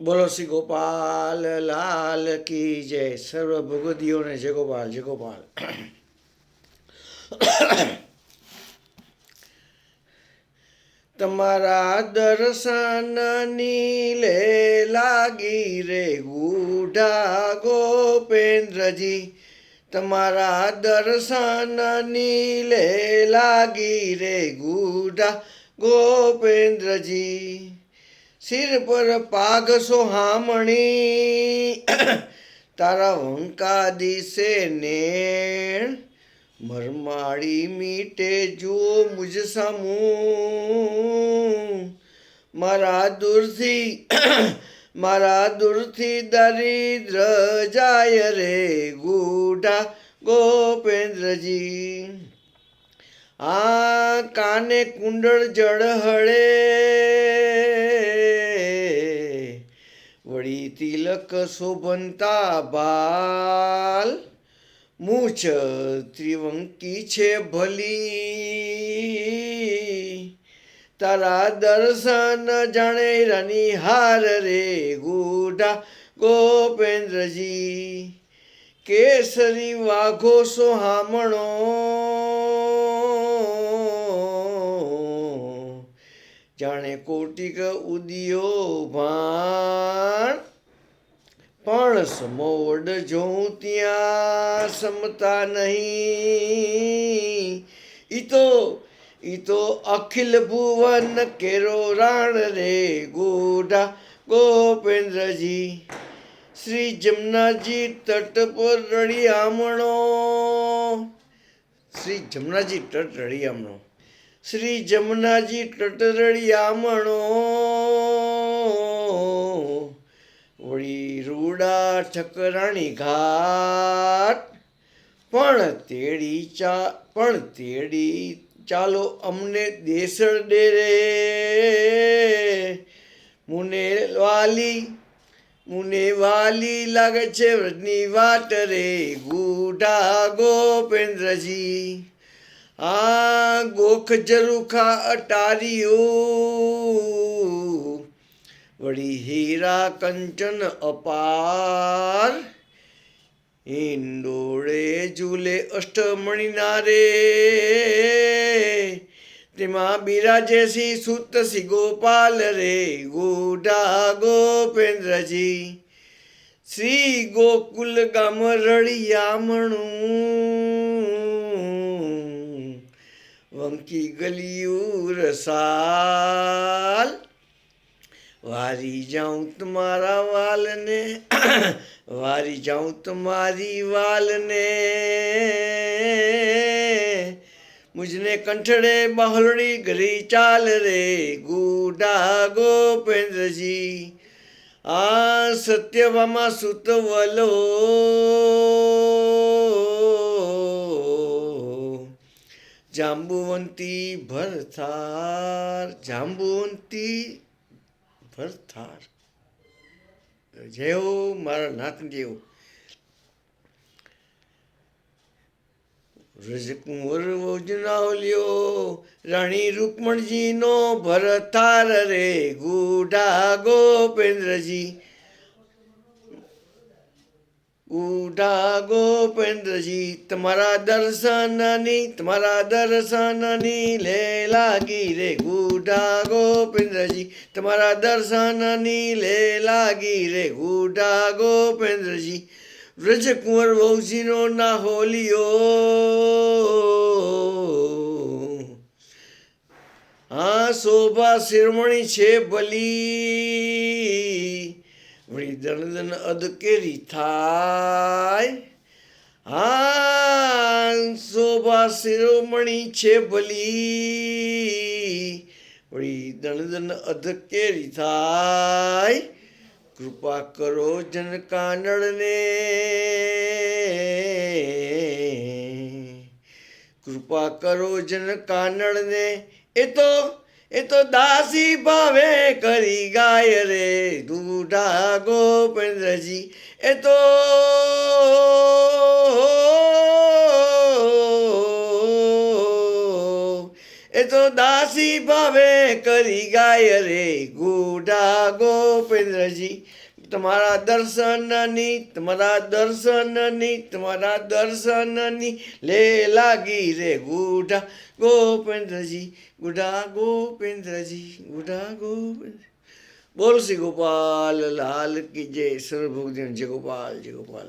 બોલો શ્રી ગોપાલ, લાલ કી જય. સર્વ ભગવદીઓને જય ગોપાલ જય ગોપાલ. તમારા દર્શનની લે લાગી રે ગુઢા ગોપેન્દ્રજી. તમારા દર્શનની લે લાગી રે ગુઢા ગોપેન્દ્રજી. સિર પર પાઘ સોહામણી તારા વંકા દિશે નેણ. મરમાળી મીટે જુઓ મુજ સામું. મારા દૂરથી મારા દૂરથી દરિદ્ર જાય રે ગુઢા ગોપેન્દ્રજી. આ કાને કુંડળ જળ હળે. વળી તિલક શોભનતા બાલ. મૂછ ત્રિવંકી છે ભલી. તારા દર્શન જાણે રાની હાર રે ગુઢા. ગોપેન્દ્રજી, કેસરી વાઘો સોહામણો. જાણે કોટિક ઉદિયો ભાણ પણ સમોડ જોઉં ત્યાં સમતા નહીં. ઈ તો ઈ તો અખિલ ભુવન કેરો રાણ રે ગોઢા ગોપેન્દ્રજી. શ્રી જમનાજી તટ પર રળિયામણો શ્રી જમનાજી તટ રળિયામણો શ્રી જમનાજી તટ રળિયામણો વળી રૂડા ઠકરાણી ઘાટ. પણ તેડી ચા, પણ તેડી ચાલો અમને દેસળ ડેરે મુને વાલી મુને વાલી લાગે છે વ્રજની વાટ રે. ગુઢા ગોપેન્દ્રજી. આ ગોખ જરૂખા અટારીઓ વળી હીરા કંચન અપાર. ઈંડોળે ઝૂલે અષ્ટમણીના રે તેમાં બિરાજે સી સુત સી ગોપાલ રે. ગોડા ગોપેન્દ્રજી. શ્રી ગોકુલ ગામ રળિયામણું વંકી ગલિયું રસાલ. વારી જાઉં તમારા વાલને, વારી જાઉં તમારી વાલને. મુજને કંઠડે બહલડી ગરી ચાલ રે ગુડા ગોપેન્દ્રજી. આ સત્યવામાં સુતવલો જાંબુવંતી ભરથાર જાંબુવંતી ભરથાર. જેવો મારા નાથ જેવો રજકુંવર વજનાવલ્યો રાણી રૂકમણજીનો ભરથાર રે. ગુડા ગોપેન્દ્રજી ઉઢા ગોપેન્દ્રજી તમારા દર્શનની તમારા દર્શનની લે લાગી રે. ગુઢા ગોપેન્દ્રજી તમારા દર્શનની લે લાગી રે. ગુઢા ગોપેન્દ્રજી વ્રજકુંવર વહુજીનો ના હોલિયો આ શોભા શિરોમણી છે ભલી વળી દન અધ કેરી થાય. હા શોભા શિરોમણી છે ભલી. વળી દન અધ કેરી થાય. કૃપા કરો જન કાનડને કૃપા કરો જન કાનડને એ તો એ તો દાસી ભાવે કરી ગાય રે. દૂઢા ગોપેન્દ્રજી એ તો એ તો દાસી ભાવે કરી ગાય રે. ગુઢા ગોપેન્દ્રજી તમારા દર્શનની તમારા દર્શનની તમારા દર્શનની લે લાગી રે ગુઢા ગોપેન્દ્રજી ગુઢા ગોપેન્દ્રજી ગુઢા ગોપેન્દ્ર બોલ શ્રી ગોપાલ લાલ કી જય સર્વભોગ જય ગોપાલ જય ગોપાલ